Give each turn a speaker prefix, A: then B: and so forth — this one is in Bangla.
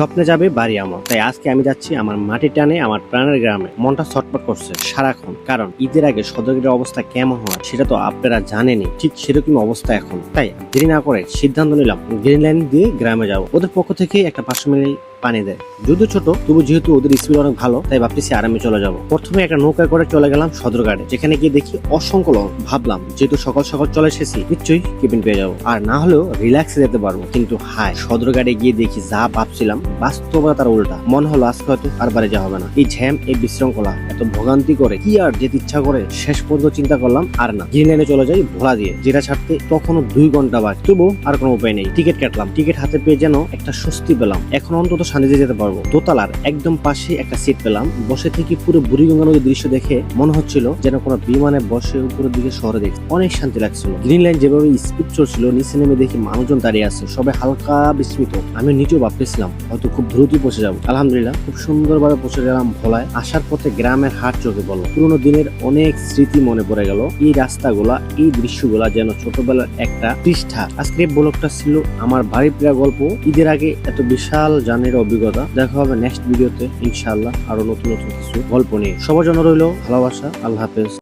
A: স্বপ্নে যাবে বাড়ি আমার। তাই আজকে আমি যাচ্ছি আমার মাটি টানে, আমার প্রাণের গ্রামে। মনটা ছটপট করছে সারাক্ষণ। কারণ ঈদের আগে সদরের অবস্থা কেমন হয় সেটা তো আপনারা জানেনি ঠিক সেরকম অবস্থা এখন। তাই দেরি না করে সিদ্ধান্ত নিলাম গ্রিন লাইন দিয়ে গ্রামে যাব। ওদের পক্ষ থেকে একটা পাঁচশো মিলি পানি দেয়। যদিও ছোট, তবু যেহেতু ওদের স্পিড অনেক ভালো, তাই ভাবতেছি আরামে চলে যাব। প্রথমে একটা নৌকা করে চলে গেলাম সদরঘাটে, যেখানে গিয়ে দেখি অসংখ্য লোক। ভাবলাম, যেহেতু সকাল সকাল চলে এসেছি, নিশ্চয়ই কেবিন পেয়ে যাব। আর না হলেও রিল্যাক্সে যেতে পারব। কিন্তু হায়, সদরঘাটে গিয়ে দেখি যা ভাবছিলাম, বাস্তবতা তার উল্টা। মনে হলো আজকে হয়তো আর বাড়ি যাওয়া হবে না। এই ঝ্যাম, এই বিশৃঙ্খলা, এত ভোগান্তি করে কি আর যেতে ইচ্ছা করে, শেষ পর্যন্ত চিন্তা করলাম, আর না। গ্রিন লাইনে চলে যাই ভোলা দিয়ে, যেটা ছাড়তে তখনও দুই ঘণ্টা বাকি। তবু আর কোনো উপায় নেই। টিকিট কাটলাম। টিকিট হাতে পেয়ে যেন একটা স্বস্তি পেলাম। এখন অন্তত শান্তিতে যেতে পারব। দোতলার একদম পাশে একটা সিট পেলাম। বসে থেকে পুরো বুড়িগঙ্গা নদীর দৃশ্য দেখে মনে হচ্ছিল যেন কোনো বিমানে বসে উপরের দিকে শহরে দেখছি। অনেক শান্তি লাগছিল। গ্রিন লাইন যেভাবে স্পিড চলছিল, নিচে নেমে দেখি মানুষজন দাঁড়িয়ে আছে। সবাই হালকা বিস্মিত। আমি নিজেও ভাবতেছিলাম, হয়তো খুব দ্রুতই পৌঁছে যাব। আলহামদুলিল্লাহ, খুব সুন্দরভাবে পৌঁছে গেলাম ভোলায়। আসার পথে গ্রামের হাট চোখে পড়ল পুরোনো দিনের অনেক স্মৃতি মনে পড়ে গেল। এই রাস্তাগুলা, এই দৃশ্যগুলা যেন ছোটবেলার একটা পৃষ্ঠা। আজকের এই ব্লগটা ছিল আমার বাড়ি প্রিয় গল্প। ঈদের আগে এত বিশাল জার্নির অভিজ্ঞতা। দেখা হবে নেক্সট ভিডিওতে ইনশাআল্লাহ আরও নতুন নতুন কিছু গল্প নিয়ে। সবার জন্য রইল ভালোবাসা, আল্লাহ হাফেজ।